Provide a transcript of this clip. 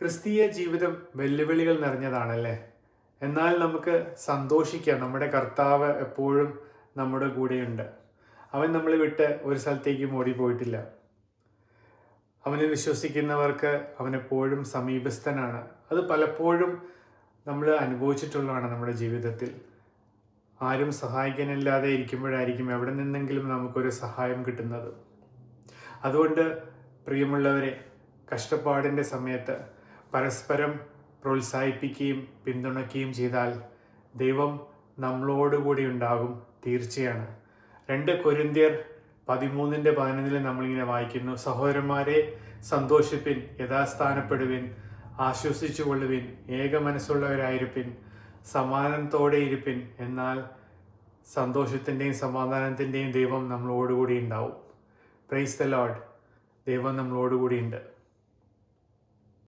ക്രിസ്തീയ ജീവിതം വെല്ലുവിളികൾ നിറഞ്ഞതാണല്ലേ? എന്നാൽ നമുക്ക് സന്തോഷിക്കാം. നമ്മുടെ കർത്താവ് എപ്പോഴും നമ്മുടെ കൂടെയുണ്ട്. അവൻ നമ്മളെ വിട്ട് ഒരു സ്ഥലത്തേക്കും ഓടിപ്പോയിട്ടില്ല അവനെ വിശ്വസിക്കുന്നവർക്ക് അവനെപ്പോഴും സമീപസ്ഥനാണ്. അത് പലപ്പോഴും നമ്മൾ അനുഭവിച്ചിട്ടുള്ളതാണ് നമ്മുടെ ജീവിതത്തിൽ. ആരും സഹായിക്കാനില്ലാതെ ഇരിക്കുമ്പോഴായിരിക്കും എവിടെ നിന്നെങ്കിലും നമുക്കൊരു സഹായം കിട്ടുന്നത്. അതുകൊണ്ട് പ്രിയമുള്ളവരെ കഷ്ടപ്പാടിന്റെ സമയത്ത് പരസ്പരം പ്രോത്സാഹിപ്പിക്കുകയും പിന്തുണയ്ക്കുകയും ചെയ്താൽ ദൈവം നമ്മളോടുകൂടി ഉണ്ടാകും തീർച്ചയാണ്. രണ്ട് കൊരിന്ത്യർ പതിമൂന്നിന്റെ പതിനൊന്നിൽ നമ്മളിങ്ങനെ വായിക്കുന്നു. സഹോദരന്മാരെ സന്തോഷിപ്പിൻ യഥാസ്ഥാനപ്പെടുവിൻ ആശ്വസിച്ചു കൊള്ളുവിൻ ഏക മനസ്സുള്ളവരായിരിപ്പിൻ സമാധാനത്തോടെ ഇരിപ്പിൻ എന്നാൽ സന്തോഷത്തിന്റെയും സമാധാനത്തിന്റെയും ദൈവം നമ്മളോടുകൂടി ഉണ്ടാവും. പ്രൈസ് ദ ലോഡ് ദൈവം നമ്മളോടുകൂടി ഉണ്ട്.